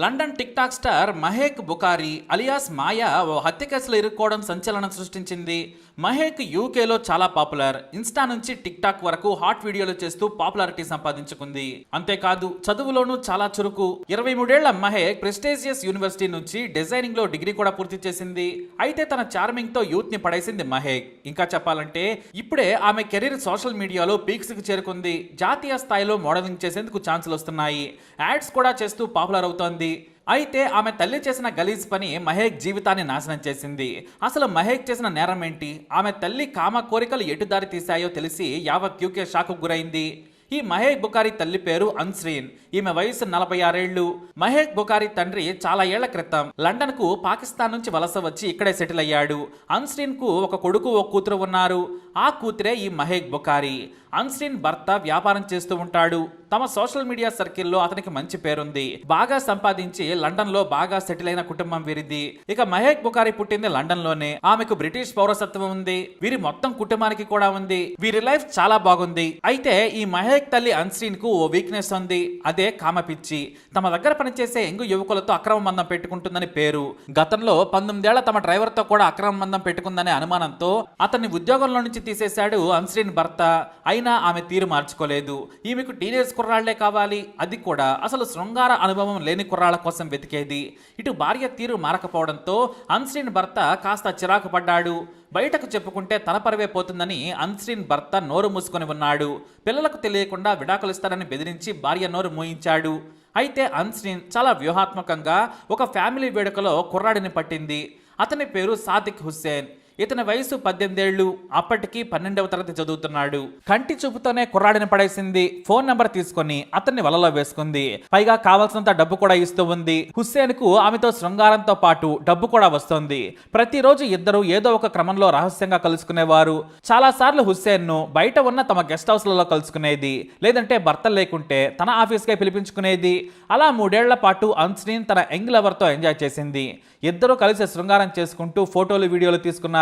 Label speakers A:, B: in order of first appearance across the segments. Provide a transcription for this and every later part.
A: London TikTok star Mahek Bukhari alias Maya ఓ హత్య కేసులో ఇరుక్కోవడం సంచలనం సృష్టించింది. మహేక్ యూకేలో చాలా పాపులర్. ఇన్స్టా నుంచి టిక్ టాక్ వరకు హాట్ వీడియోలు చేస్తూ పాపులారిటీ సంపాదించుకుంది. అంతేకాదు చదువులోనూ చాలా చురుకు. ఇరవై మూడేళ్ళ మహేక్ ప్రెస్టేజియస్ యూనివర్సిటీ నుంచి డిజైనింగ్లో డిగ్రీ కూడా పూర్తి చేసింది. అయితే తన చార్మింగ్తో యూత్ని పడేసింది మహేక్. ఇంకా చెప్పాలంటే ఇప్పుడే ఆమె కెరీర్ సోషల్ మీడియాలో పీక్స్కి చేరుకుంది. జాతీయ స్థాయిలో మోడలింగ్ చేసేందుకు ఛాన్సులు వస్తున్నాయి యాడ్స్ కూడా చేస్తూ పాపులర్ అవుతోంది. అయితే ఆమె తల్లి చేసిన గలీజ్ పని మహేక్ జీవితాన్ని నాశనం చేసింది. అసలు మహేక్ చేసిన నేరం ఏంటి? ఆమె తల్లి కామ కోరికలు ఎటు దారి తీశాయో తెలిసి యావత్ యూకే షాకు గురైంది. ఈ మహేక్ బుకారి తల్లి పేరు అన్స్రీన్ ఈమె వయసు నలభై ఆరేళ్ళు మహేక్ బుకారి తండ్రి చాలా ఏళ్ళ క్రితం. లండన్కు పాకిస్తాన్ నుంచి వలస వచ్చి ఇక్కడే సెటిల్ అయ్యాడు. అన్స్రీన్కు ఒక కొడుకు ఒక కూతురు ఉన్నారు. ఆ కూతురే ఈ మహేక్ బుకారి. అన్స్రీన్ భర్త వ్యాపారం చేస్తూ ఉంటాడు. తమ సోషల్ మీడియా సర్కిల్లో అతనికి మంచి పేరుంది. బాగా సంపాదించి లండన్లో బాగా సెటిల్ అయిన కుటుంబం వీరిది. ఇక మహేక్ బుకారి పుట్టింది లండన్లోనే ఆమెకు బ్రిటిష్ పౌరసత్వం ఉంది. వీరి మొత్తం కుటుంబానికి కూడా ఉంది. వీరి లైఫ్ చాలా బాగుంది. అయితే ఈ మహేక్ తల్లి అన్స్రీన్కు ఓ వీక్నెస్ ఉంది. అదే కామపిచ్చి తమ దగ్గర పనిచేసే ఎంగు యువకులతో అక్రమ బంధం పెట్టుకుంటుందని పేరు. గతంలో పంతొమ్మిదేళ్ళ తమ డ్రైవర్తో కూడా అక్రమ బంధం పెట్టుకుందనే అనుమానంతో అతన్ని ఉద్యోగంలో నుంచి తీసేశాడు. అంశ్రీని భర్త. అయినా ఆమె తీరు మార్చుకోలేదు. ఈమెకు టీనేజ్ కుర్రాళ్ళే కావాలి. అది కూడా అసలు శృంగార అనుభవం లేని కుర్రాళ్ళ కోసం వెతికేది. ఇటు భార్య తీరు మారకపోవడంతో అంశ్రీని భర్త కాస్త చిరాకు పడ్డాడు. బయటకు చెప్పుకుంటే తన పరవే పోతుందని అన్స్రీన్ భర్త నోరు మూసుకొని ఉన్నాడు. పిల్లలకు తెలియకుండా విడాకులిస్తారని బెదిరించి భార్య నోరు మూయించాడు. అయితే అన్స్రీన్ చాలా వ్యూహాత్మకంగా ఒక ఫ్యామిలీ వేడుకలో కుర్రాడిని పట్టింది. అతని పేరు సాదిక్ హుస్సేన్. ఇతని వయసు పద్దెనిమిదేళ్ళు అప్పటికి పన్నెండవ తరగతి చదువుతున్నాడు. కంటి చూపుతోనే కుర్రాడిని పడేసింది. ఫోన్ నెంబర్ తీసుకొని అతన్ని వలలో వేసుకుంది. పైగా కావాల్సినంత డబ్బు కూడా ఇస్తూ ఉంది. హుస్సేన్కు ఆమెతో శృంగారంతో పాటు డబ్బు కూడా వస్తోంది. ప్రతిరోజు ఇద్దరు ఏదో ఒక క్రమంలో రహస్యంగా కలుసుకునేవారు. చాలా సార్లు హుస్సేన్ను బయట ఉన్న తమ గెస్ట్ హౌస్లలో కలుసుకునేది. లేదంటే భర్త లేకుంటే తన ఆఫీస్కే పిలిపించుకునేది. అలా మూడేళ్ళ పాటు అన్స్రీన్ తన యంగ్ లవర్తో ఎంజాయ్ చేసింది. ఇద్దరు కలిసి శృంగారం చేసుకుంటూ ఫోటోలు వీడియోలు తీసుకున్నారు.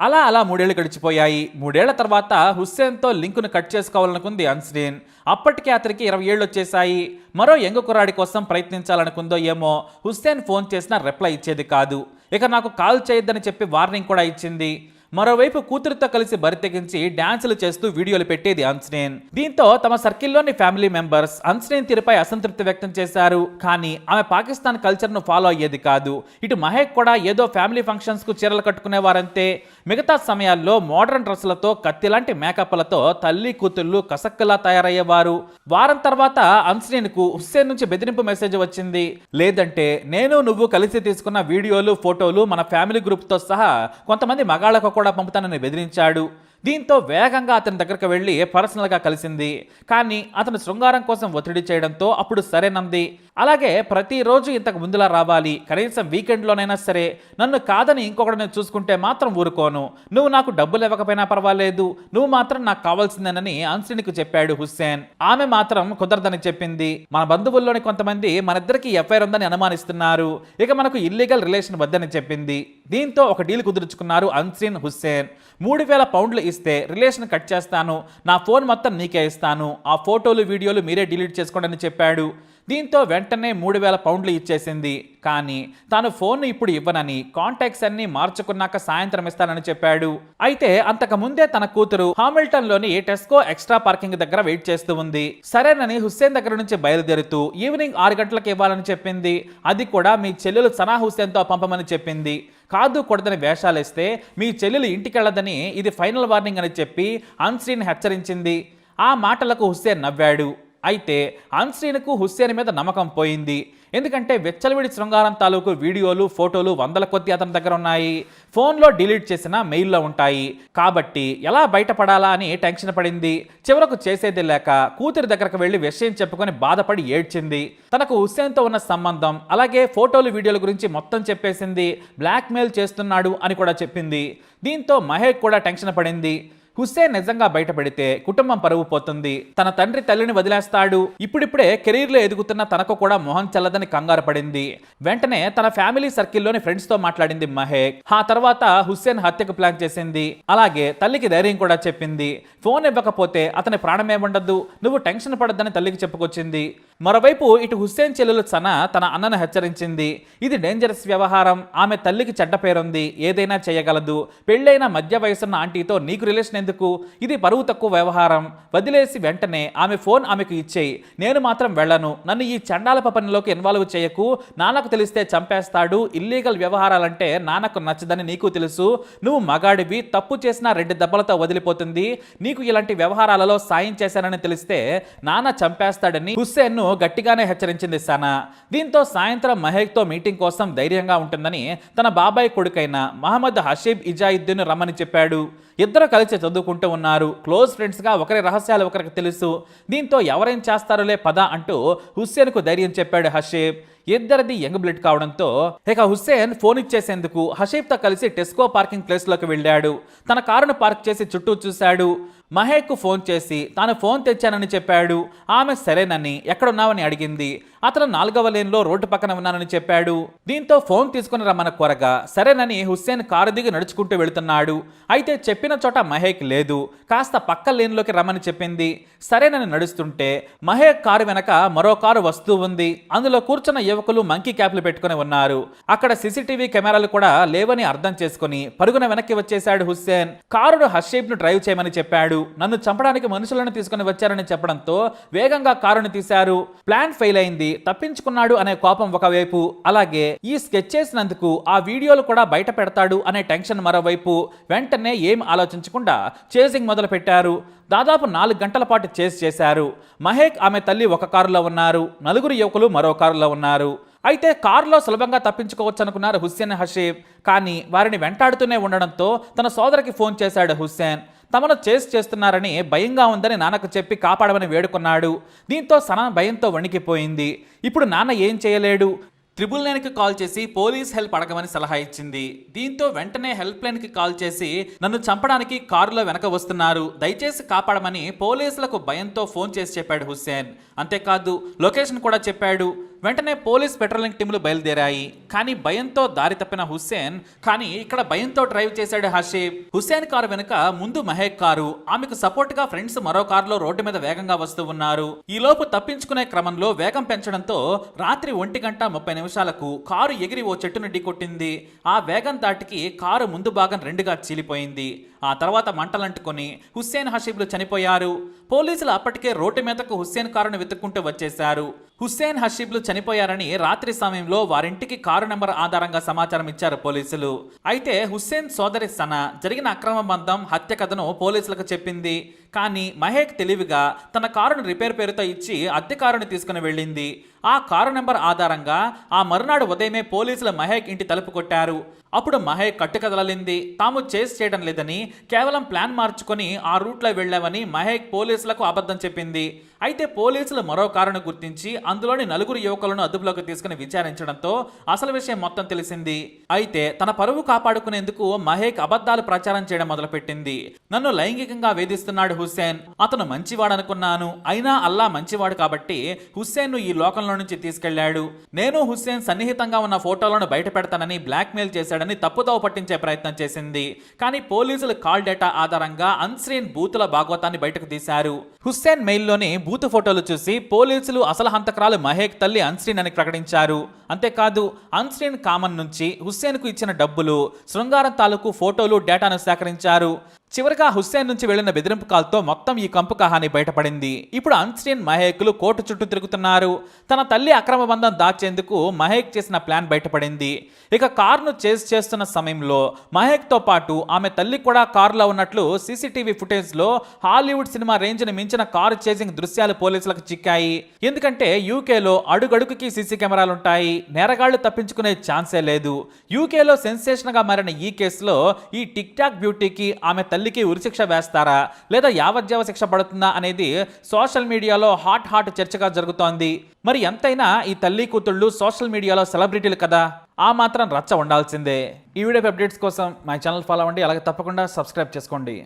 A: అలా అలా మూడేళ్ళు గడిచిపోయాయి. మూడేళ్ళ తర్వాత హుస్సేన్తో లింకును కట్ చేసుకోవాలనుకుంది అన్స్రీన్ అప్పటికే అతనికి ఇరవై ఏళ్ళు వచ్చేసాయి మరో యంగు కుర్రాడి కోసం ప్రయత్నించాలనుకుందో ఏమో హుస్సేన్ ఫోన్ చేసినా రిప్లై ఇచ్చేది కాదు. ఇక నాకు కాల్ చేయొద్దని చెప్పి వార్నింగ్ కూడా ఇచ్చింది. మరోవైపు కూతురుతో కలిసి బరితెగించి డాన్సులు చేస్తూ వీడియోలు పెట్టేది అన్స్నేన్. దీంతో తమ సర్కిల్లోని ఫ్యామిలీ మెంబర్స్ అన్స్నేన్ తీరుపై అసంతృప్తి వ్యక్తం చేశారు. కానీ ఆమె పాకిస్తాన్ కల్చర్ను ఫాలో అయ్యేది కాదు. ఇటు మహేక్ కూడా ఏదో ఫ్యామిలీ ఫంక్షన్స్కు చీరలు కట్టుకునేవారంతే. మిగతా సమయాల్లో మోడర్న్ డ్రెస్సులతో కత్తిలాంటి మేకప్లతో తల్లి కూతుళ్ళు కసక్కలా తయారయ్యేవారు. వారం తర్వాత అన్స్నేన్కు హుస్సేన్ నుంచి బెదిరింపు మెసేజ్ వచ్చింది. లేదంటే నేను నువ్వు కలిసి తీసుకున్న వీడియోలు ఫోటోలు మన ఫ్యామిలీ గ్రూప్తో సహా కొంతమంది మగాళ్ళకు కూడా కూడా పంపుతానని బెదిరించాడు. దీంతో వేగంగా అతని దగ్గరకు వెళ్ళి పర్సనల్గా కలిసింది. కానీ అతను శృంగారం కోసం ఒత్తిడి చేయడంతో అప్పుడు సరేనంది అలాగే ప్రతిరోజు ఇంతకు ముందులా రావాలి. కనీసం వీకెండ్లోనైనా సరే. నన్ను కాదని ఇంకొకటిని చూసుకుంటే మాత్రం ఊరుకోను. నువ్వు నాకు డబ్బులు ఇవ్వకపోయినా పర్వాలేదు. నువ్వు మాత్రం నాకు కావాల్సిందేనని అన్సినికి చెప్పాడు హుస్సేన్. ఆమె మాత్రం కుదరదని చెప్పింది. మన బంధువుల్లోని కొంతమంది మనిద్దరికి ఎఫ్ఐఆర్ ఉందని అనుమానిస్తున్నారు. ఇక మనకు ఇల్లీగల్ రిలేషన్ వద్దని చెప్పింది. దీంతో ఒక డీల్ కుదుర్చుకున్నారు అన్సిన్ హుస్సేన్. మూడు వేల పౌండ్లు ఇస్తే రిలేషన్ కట్ చేస్తాను. నా ఫోన్ మొత్తం నీకే ఇస్తాను. ఆ ఫోటోలు వీడియోలు మీరే డిలీట్ చేసుకోండి అని చెప్పాడు. దీంతో వెంటనే మూడు వేల పౌండ్లు ఇచ్చేసింది. కానీ తాను ఫోన్ ఇప్పుడు ఇవ్వనని కాంటాక్ట్స్ అన్ని మార్చుకున్నాక సాయంత్రం ఇస్తానని చెప్పాడు. అయితే అంతకు ముందే తన కూతురు హామిల్టన్లోని టెస్కో ఎక్స్ట్రా పార్కింగ్ దగ్గర వెయిట్ చేస్తూ ఉంది. సరేనని హుస్సేన్ దగ్గర నుంచి బయలుదేరుతూ ఈవినింగ్ ఆరు గంటలకు ఇవ్వాలని చెప్పింది. అది కూడా మీ చెల్లెలు సనా హుస్సేన్తో పంపమని చెప్పింది. కాదు కొడదని వేషాలేస్తే మీ చెల్లెలు ఇంటికెళ్ళదని ఇది ఫైనల్ వార్నింగ్ అని చెప్పి అన్స్రీన్ హెచ్చరించింది. ఆ మాటలకు హుస్సేన్ నవ్వాడు. అయితే అన్స్రీన్కు హుస్సేన్ మీద నమ్మకం పోయింది. ఎందుకంటే వెచ్చలవిడి శృంగారం తాలూకు వీడియోలు ఫోటోలు వందల కొద్ది అతని దగ్గర ఉన్నాయి. ఫోన్లో డిలీట్ చేసిన మెయిల్లో ఉంటాయి. కాబట్టి ఎలా బయటపడాలా అని టెన్షన్ పడింది. చివరకు చేసేది లేక కూతురి దగ్గరకు వెళ్ళి విషయం చెప్పుకొని బాధపడి ఏడ్చింది. తనకు హుస్సేన్తో ఉన్న సంబంధం అలాగే ఫోటోలు వీడియోల గురించి మొత్తం చెప్పేసింది. బ్లాక్మెయిల్ చేస్తున్నాడు అని కూడా చెప్పింది. దీంతో మహేక్ కూడా టెన్షన్ పడింది. హుస్సేన్ నిజంగా బయటపడితే కుటుంబం పరువు పోతుంది. తన తండ్రి తల్లిని వదిలేస్తాడు. ఇప్పుడిప్పుడే కెరీర్లో ఎదుగుతున్న తనకు కూడా మొహం చల్లదని కంగారు పడింది. వెంటనే తన ఫ్యామిలీ సర్కిల్లోని ఫ్రెండ్స్తో మాట్లాడింది మహేక్. ఆ తర్వాత హుస్సేన్ హత్యకు ప్లాన్ చేసింది. అలాగే తల్లికి ధైర్యం కూడా చెప్పింది. ఫోన్ ఇవ్వకపోతే అతని ప్రాణమేముండదు నువ్వు టెన్షన్ పడద్దని తల్లికి చెప్పుకొచ్చింది. మరోవైపు ఇటు హుస్సేన్ చెల్లెలు సనా తన అన్నను హెచ్చరించింది. ఇది డేంజరస్ వ్యవహారం. ఆమె తల్లికి చెడ్డ పేరుంది. ఏదైనా చేయగలదు. పెళ్ళైన మధ్య వయసున్న ఆంటీతో నీకు రిలేషన్ ఎందుకు? ఇది పరువు తక్కువ వ్యవహారం. వదిలేసి వెంటనే ఆమె ఫోన్ ఆమెకు ఇచ్చేయి. నేను మాత్రం వెళ్ళను. నన్ను ఈ చండాలప పనిలోకి ఇన్వాల్వ్ చేయకు. నాన్నకు తెలిస్తే చంపేస్తాడు. ఇల్లీగల్ వ్యవహారాలంటే నాన్నకు నచ్చదని నీకు తెలుసు. నువ్వు మగాడివి. తప్పు చేసినా రెండు దెబ్బలతో వదిలిపోతుంది. నీకు ఇలాంటి వ్యవహారాలలో సాయం చేశానని తెలిస్తే నాన్న చంపేస్తాడని హుస్సేన్ను గట్టిగానే హెచ్చరించింది సనా. దీంతో సాయంత్రం మహేక్తో మీటింగ్ కోసం ధైర్యంగా ఉంటుందని తన బాబాయ్ కొడుకైన మహమ్మద్ హషీబ్ ఇజాయిద్దీన్ రమ్మని చెప్పాడు. ఇద్దరు కలిసి చదువుకుంటూ ఉన్నారు. క్లోజ్ ఫ్రెండ్స్గా ఒకరి రహస్యాలు ఒకరికి తెలుసు. దీంతో ఎవరేం చేస్తారోలే పద అంటూ హుస్సేన్కు ధైర్యం చెప్పాడు హషీబ్. ఇద్దరిది యంగ్ బ్లడ్ కావడంతో ఇక హుస్సేన్ ఫోన్ ఇచ్చేసేందుకు హషీఫ్తో కలిసి టెస్కో పార్కింగ్ ప్లేస్లోకి వెళ్ళాడు. తన కారును పార్క్ చేసి చుట్టూ చూశాడు. మహేక్కు ఫోన్ చేసి తాను ఫోన్ తెచ్చానని చెప్పాడు. ఆమె సరేనని ఎక్కడున్నావని అడిగింది. అతను నాలుగవ లేన్లో రోడ్డు పక్కన ఉన్నానని చెప్పాడు. దీంతో ఫోన్ తీసుకుని రమ్మన కోరగా సరేనని హుస్సేన్ కారు దిగి నడుచుకుంటూ వెళుతున్నాడు. అయితే చెప్పిన చోట మహేక్ లేదు. కాస్త పక్క లేన్లోకి రమ్మని చెప్పింది. సరేనని నడుస్తుంటే మహేక్ కారు వెనక మరో కారు వస్తూ ఉంది. అందులో కూర్చున్న యువకులు మంకీ క్యాప్లు పెట్టుకుని ఉన్నారు. అక్కడ సీసీటీవీ కెమెరాలు కూడా లేవని అర్థం చేసుకుని పరుగున వెనక్కి వచ్చేశాడు హుస్సేన్. కారును హర్షేప్ను డ్రైవ్ చేయమని చెప్పాడు. నన్ను చంపడానికి మనుషులను తీసుకుని వచ్చారని చెప్పడంతో వేగంగా కారును తీశారు. ప్లాన్ ఫెయిల్ అయింది. తప్పించుకున్నాడు అనే కోపం ఒకవైపు అలాగే ఈ స్కెచ్ చేసినందుకు ఆ వీడియోలు కూడా బయట పెడతాడు అనే టెన్షన్ మరోవైపు వెంటనే ఏం ఆలోచించకుండా చేసింగ్ మొదలు పెట్టారు దాదాపు నాలుగు గంటల పాటు చేసి చేశారు. మహేక్ ఆమె తల్లి ఒక కారులో ఉన్నారు. నలుగురు యువకులు మరో కారులో ఉన్నారు. అయితే కారులో సులభంగా తప్పించుకోవచ్చు అనుకున్నారు హుస్సేన్ హషీబ్. కానీ వారిని వెంటాడుతూనే ఉండడంతో తన సోదరికి ఫోన్ చేశాడు హుస్సేన్. తమను చేసి చేస్తున్నారని భయంగా ఉందని నాన్నకు చెప్పి కాపాడమని వేడుకున్నాడు. దీంతో సనా భయంతో వణికిపోయింది. ఇప్పుడు నాన్న ఏం చేయలేడు? త్రిబుల్ నైన్కి కాల్ చేసి పోలీస్ హెల్ప్ అడగమని సలహా ఇచ్చింది. దీంతో వెంటనే హెల్ప్ లైన్కి కాల్ చేసి నన్ను చంపడానికి కారులో వెనక వస్తున్నారు. దయచేసి కాపాడమని పోలీసులకు భయంతో ఫోన్ చేసి చెప్పాడు హుస్సేన్. అంతేకాదు లొకేషన్ కూడా చెప్పాడు. వెంటనే పోలీస్ పెట్రోలింగ్ టీములు బయలుదేరాయి. కానీ భయంతో దారి తప్పిన హుస్సేన్ కానీ ఇక్కడ భయంతో డ్రైవ్ చేశాడు హషీబ్. హుస్సేన్ కారు వెనుక ముందు మహేక్ కారు. ఆమెకు సపోర్ట్గా ఫ్రెండ్స్ మరో కారులో రోడ్డు మీద వేగంగా వస్తూ ఉన్నారు. ఈ లోపు తప్పించుకునే క్రమంలో వేగం పెంచడంతో రాత్రి ఒంటి గంట ముప్పై నిమిషాలకు కారు ఎగిరి ఓ చెట్టును ఢీకొట్టింది. ఆ వేగం దాటికి కారు ముందు భాగం రెండుగా చీలిపోయింది. ఆ తర్వాత మంటలంటుకొని హుస్సేన్ హషీబ్లు చనిపోయారు. పోలీసులు అప్పటికే రోడ్డు మీదకు హుస్సేన్ కారును వెతుక్కుంటూ వచ్చేశారు. హుస్సేన్ హషీబ్లు చనిపోయారని రాత్రి సమయంలో వారింటికి కారు నెంబర్ ఆధారంగా సమాచారం ఇచ్చారు పోలీసులు. అయితే హుస్సేన్ సోదరి సన జరిగిన అక్రమ బంధం హత్య కథను పోలీసులకు చెప్పింది. కానీ మహేక్ తెలివిగా తన కారును రిపేర్ పేరుతో ఇచ్చి అద్దె కారుని తీసుకుని వెళ్ళింది. ఆ కారు నెంబర్ ఆధారంగా ఆ మరునాడు ఉదయమే పోలీసులు మహేక్ ఇంటి తలుపు కొట్టారు. అప్పుడు మహేక్ కట్టుకదలలింది. తాము చేసి చేయడం లేదని కేవలం ప్లాన్ మార్చుకొని ఆ రూట్లో వెళ్ళామని మహేక్ పోలీసులకు అబద్ధం చెప్పింది. అయితే పోలీసులు మరో కారును గుర్తించి అందులోని నలుగురు యువకులను అదుపులోకి తీసుకుని విచారించడంతో అసలు విషయం మొత్తం తెలిసింది. అయితే తన పరువు కాపాడుకునేందుకు మహేక్ అబద్ధాలు ప్రచారం చేయడం మొదలుపెట్టింది. నన్ను లైంగికంగా వేధిస్తున్నాడు హుస్సేన్. అతను మంచివాడనుకున్నాను. అయినా అల్లా మంచివాడు కాబట్టి హుస్సేన్ను ఈ లోకంలో నుంచి తీసుకెళ్ళాడు. నేను హుస్సేన్ సన్నిహితంగా ఉన్న ఫోటోలను బయట పెడతానని బ్లాక్మెయిల్ చేశాడని తప్పుదోవ పట్టించే ప్రయత్నం చేసింది. కానీ పోలీసులు కాల్ డేటా ఆధారంగా అన్స్రీన్ బూతుల భాగవతాన్ని బయటకు తీశారు. హుస్సేన్ మెయిల్లోని బూతు ఫోటోలు చూసి పోలీసులు అసలు హంతకురాలు మహేక్ తల్లి అన్స్రీన్ అని ప్రకటించారు. అంతేకాదు అన్స్రీన్ కామన్ నుంచి హుస్సేన్కు ఇచ్చిన డబ్బులు శృంగారం తాలూకు ఫోటోలు డేటాను సేకరించారు. చివరిగా హుస్సేన్ నుంచి వెళ్ళిన బెదిరింపు కాల్తో మొత్తం ఈ కంపు కహాని బయటపడింది. ఇప్పుడు అన్స్టీన్ మహేక్లు కోర్టు చుట్టూ తిరుగుతున్నారు. తన తల్లి అక్రమ బంధం దాచేందుకు మహేక్ చేసిన ప్లాన్ బయటపడింది. ఇక కారును చేజ్ చేస్తున్న సమయంలో మహేక్తో పాటు ఆమె తల్లి కూడా కారులో ఉన్నట్లు సీసీటీవీ ఫుటేజ్లో హాలీవుడ్ సినిమా రేంజ్ని మించిన కారు చేజింగ్ దృశ్యాలు పోలీసులకు చిక్కాయి. ఎందుకంటే యూకేలో అడుగడుగుకి సీసీ కెమెరాలుంటాయి. నేరగాళ్ళు తప్పించుకునే ఛాన్సే లేదు. యూకేలో సెన్సేషన్గా మారిన ఈ కేసులో ఈ టిక్ టాక్ బ్యూటీకి ఆమె తల్లికి ఉరిశిక్ష వేస్తారా? లేదా యావజ్జీవ శిక్ష పడుతుందా అనేది సోషల్ మీడియాలో హాట్ హాట్ చర్చగా జరుగుతోంది. మరి ఎంతైనా ఈ తల్లి కూతుళ్ళు సోషల్ మీడియాలో సెలబ్రిటీలు కదా? ఆ మాత్రం రచ్చ ఉండాల్సిందే. ఈ వీడియో అప్డేట్స్ కోసం మా ఛానల్ ఫాలో అవ్వండి. అలాగే తప్పకుండా సబ్స్క్రైబ్ చేసుకోండి.